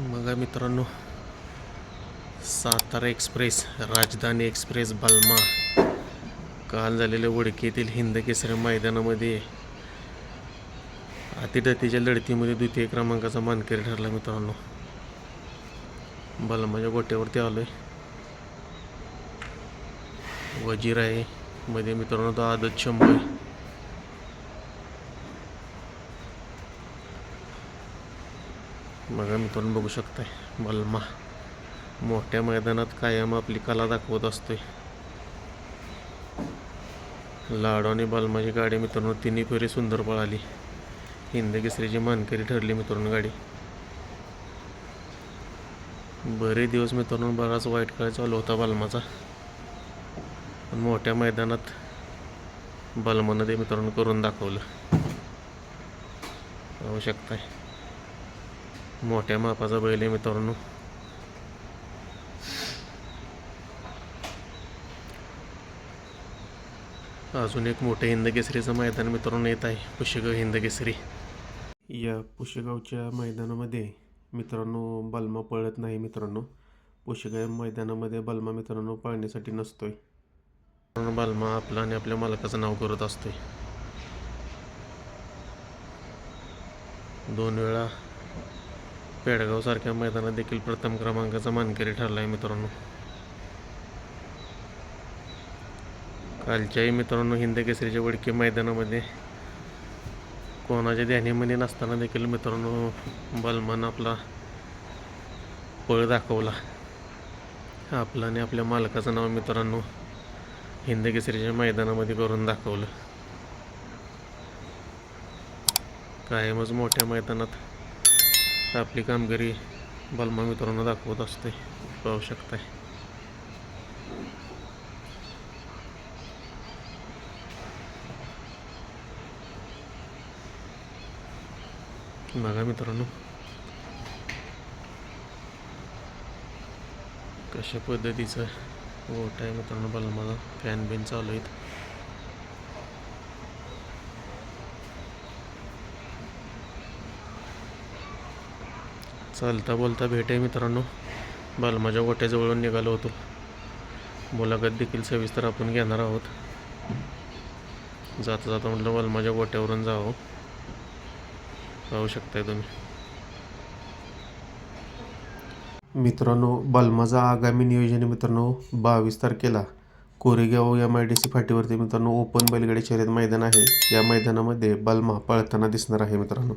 बघा मित्रांनो सातारा एक्सप्रेस राजधानी एक्सप्रेस बलमा. काल झालेल्या वडकीतील हिंद केसरी मैदानामध्ये अतिडतीच्या लढतीमध्ये द्वितीय क्रमांकाचा मानकरी ठरला मित्रांनो. बलमाच्या गोट्यावरती आलोय. वजीर आहे. मध्ये मित्रांनो तो आदत शंभर. बघा मित्रांनो बघू शकताय. बलमा मोठ्या मैदानात कायम आपली कला दाखवत असतोय. लाडो आणि बलमाची गाडी मित्रांनो तिन्ही फेरी सुंदर पळाली. हिंदकेसरीची मानकरी ठरली मित्रांनो गाडी. बरे दिवस मित्रांनो बराच वाईट काळ चालू होता बलमाचा. पण मोठ्या मैदानात बलमानं ते मित्रांनो करून दाखवलं. आवश्यकता आहे मोठ्या मापाचा बैल आहे मित्रांनो. अजून एक मोठं हिंदकेसरीचं मैदान मित्रांनो येत आहे. पुशेगाव हिंदकेसरी. या पुशेगावच्या मैदानामध्ये मित्रांनो बलमा पळत नाही मित्रांनो. पुशेगाव मैदानामध्ये बलमा मित्रांनो पळण्यासाठी नसतोय. मित्रांनो बलमा आपला आणि आपल्या मालकाचं नाव करत असतोय. दोन वेळा पेडगावसारख्या मैदानात देखील प्रथम क्रमांकाचा मानकरी ठरला आहे मित्रांनो. कालच्याही मित्रांनो हिंद केसरीच्या वडके मैदानामध्ये कोणाच्या ध्यानीमध्ये नसताना देखील मित्रांनो बलमान आपला पळ दाखवला. आपला आणि आपल्या मालकाचं नाव मित्रांनो हिंद केसरीच्या मैदानामध्ये करून दाखवलं. कायमच मोठ्या मैदानात आपली कामगिरी बलमा मित्रांनो दाखवत असते. पाहू शकताय बघा मित्रांनो. कशा पद्धतीचं वोट आहे मित्रांनो? बलमाचा फॅन बिन चालू आहेत. चालता बोलता भेट आहे मित्रांनो. बालमाच्या गोट्याजवळून निघालो होतो. मुलाखत देखील सविस्तर आपण घेणार आहोत. जाता जाता म्हटलं बालमाच्या गोट्यावरून जावं. पाहू शकताय तुम्ही. मित्रांनो बलमाचा आगामी नियोजन मित्रांनो बावीस तारखेला. Koregaon M I D C फाटीवरती मित्रांनो ओपन बैलगाडी शर्यत मैदान आहे. या मैदानामध्ये बलमा पळताना दिसणार आहे मित्रांनो.